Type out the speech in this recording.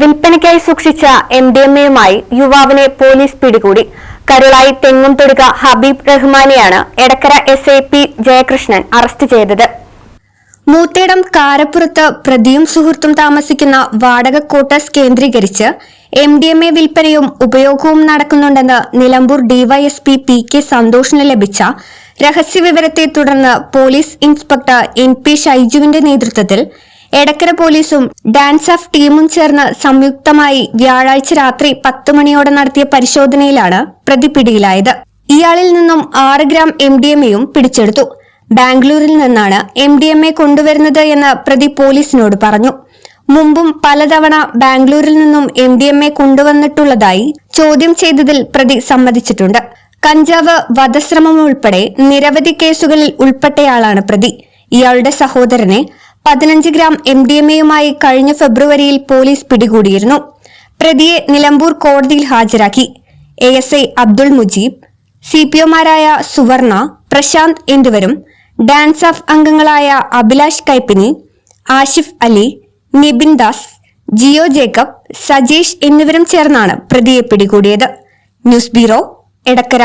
വിൽപ്പനയ്ക്കായി സൂക്ഷിച്ച M D M എയുമായി യുവാവിനെ പോലീസ് പിടികൂടി. Karulai Thengumthoduka Habib റഹ്മാനെയാണ് Edakkara S I P Jayakrishnan arrest ചെയ്തത്. മൂത്തേടം കാരപ്പുറത്ത് പ്രതിയും സുഹൃത്തും താമസിക്കുന്ന വാടക ക്വാർട്ടേഴ്സ് കേന്ദ്രീകരിച്ച് എം ഡി എം എ വിൽപ്പനയും ഉപയോഗവും നടക്കുന്നുണ്ടെന്ന് നിലമ്പൂർ ഡിവൈഎസ്പി പി കെ സന്തോഷിന് ലഭിച്ച രഹസ്യവിവരത്തെ തുടർന്ന് പോലീസ് ഇൻസ്പെക്ടർ എൻ പി ഷൈജുവിന്റെ നേതൃത്വത്തിൽ എടക്കര പോലീസും ഡാൻസ് ഓഫ് ടീമും ചേർന്ന് സംയുക്തമായി വ്യാഴാഴ്ച രാത്രി പത്ത് മണിയോടെ നടത്തിയ പരിശോധനയിലാണ് പ്രതി പിടിയിലായത്. ഇയാളിൽ നിന്നും ആറ് ഗ്രാം എം ഡി എം എയും പിടിച്ചെടുത്തു. ബാംഗ്ലൂരിൽ നിന്നാണ് എം ഡി എം എ കൊണ്ടുവരുന്നത് എന്ന് പ്രതി പോലീസിനോട് പറഞ്ഞു. മുമ്പും പലതവണ ബാംഗ്ലൂരിൽ നിന്നും എം ഡി എം എ കൊണ്ടുവന്നിട്ടുള്ളതായി ചോദ്യം ചെയ്തതിൽ പ്രതി സമ്മതിച്ചിട്ടുണ്ട്. കഞ്ചാവ് വധശ്രമം ഉൾപ്പെടെ നിരവധി കേസുകളിൽ ഉൾപ്പെട്ടയാളാണ് പ്രതി. ഇയാളുടെ സഹോദരനെ പതിനഞ്ച് ഗ്രാം എം ഡി എം എയുമായി കഴിഞ്ഞ ഫെബ്രുവരിയിൽ പോലീസ് പിടികൂടിയിരുന്നു. പ്രതിയെ നിലമ്പൂർ കോടതിയിൽ ഹാജരാക്കി. A S I Abdul Mujeeb C P ഒമാരായ Suvarna Prashanth എന്നിവരും ഡാൻസ് ഓഫ് അംഗങ്ങളായ അഭിലാഷ് കൈപ്പിനി ആഷിഫ് അലി നിബിൻ ദാസ് ജിയോ ജേക്കബ് സജീഷ് എന്നിവരും ചേർന്നാണ് പ്രതിയെ പിടികൂടിയത്. News bureau Edakkara.